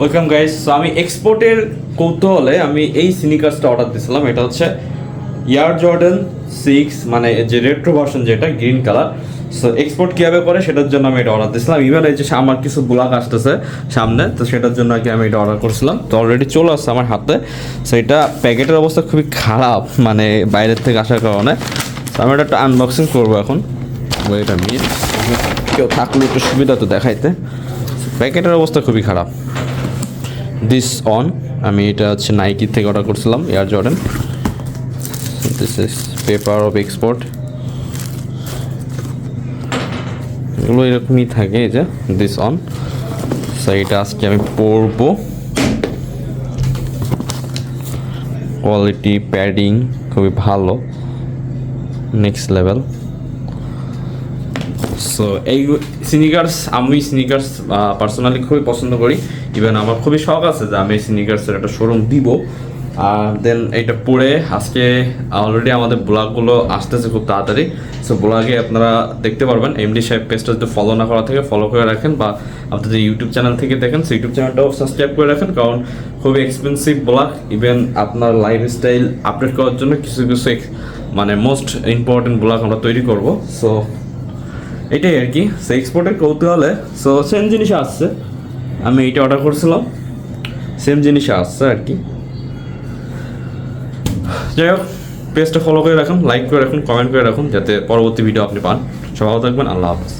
Welcome guys আমি এক্সপোর্টের কৌতূহলে আমি এই সিনিকার্সটা অর্ডার দিয়েছিলাম এটা হচ্ছে ইয়ার জর্ডান সিক্স মানে যে রেট্রো ভার্সন যেটা গ্রিন কালার সো এক্সপোর্ট কীভাবে করে, সেটার জন্য আমি এটা অর্ডার দিয়েছিলাম ইভেন এই যে আমার কিছু ব্লগ আসতেছে সামনে, তো সেটার জন্য কি আমি এটা অর্ডার করছিলাম। তো অলরেডি চলে আসছে আমার হাতে। সো এটা প্যাকেটের অবস্থা খুবই খারাপ মানে বাইরের থেকে আসার কারণে। তো আমি এটা আনবক্সিং করব এখন। ওয়েট আমি কেউ থাকলে একটু সুবিধা তো দেখাইতে। প্যাকেটের অবস্থা খুবই খারাপ। দিস অন আমি এটা হচ্ছে নাইকি থেকে অর্ডার করছিলাম Air Jordan this is paper of export এগুলো এরকমই থাকে এই যে দিস অন এটা আজকে আমি পরবো। কোয়ালিটি প্যাডিং খুবই ভালো। নেক্সট লেভেল সো এই স্নিকার্স আমি স্নিকার্স পার্সোনালি খুবই পছন্দ করি। ইভেন আমার খুবই শখ আছে যে আমি স্নিকার্সের একটা শোরুম দিব। আর দেন এটা পরে আজকে অলরেডি আমাদের ব্লগগুলো আসতেছে খুব তাড়াতাড়ি। সো ব্লগে আপনারা দেখতে পারবেন। এমডি সাহেব পেজটা যদি ফলো না করা থেকে ফলো করে রাখেন বা আপনি যদি ইউটিউব চ্যানেল থেকে দেখেন, সেই ইউটিউব চ্যানেলটাও সাবস্ক্রাইব করে রাখেন। কারণ খুবই এক্সপেন্সিভ ব্লগ ইভেন আপনার লাইফস্টাইল আপডেট করার জন্য কিছু কিছু মানে মোস্ট ইম্পর্টেন্ট ব্লগ আমরা তৈরি করব। সো এটাই আর কি। সো এক্সপোর্টের কৌতূহলে সো সেম জিনিস আসছে। আমি এইটা অর্ডার করছিলাম। সেম জিনিস আসছে আর কি। যাই হোক পেজটা ফলো করে রাখুন লাইক করে রাখুন কমেন্ট করে রাখুন, যাতে পরবর্তী ভিডিও আপনি পান। সবাই থাকবেন, আল্লাহ হাফেজ।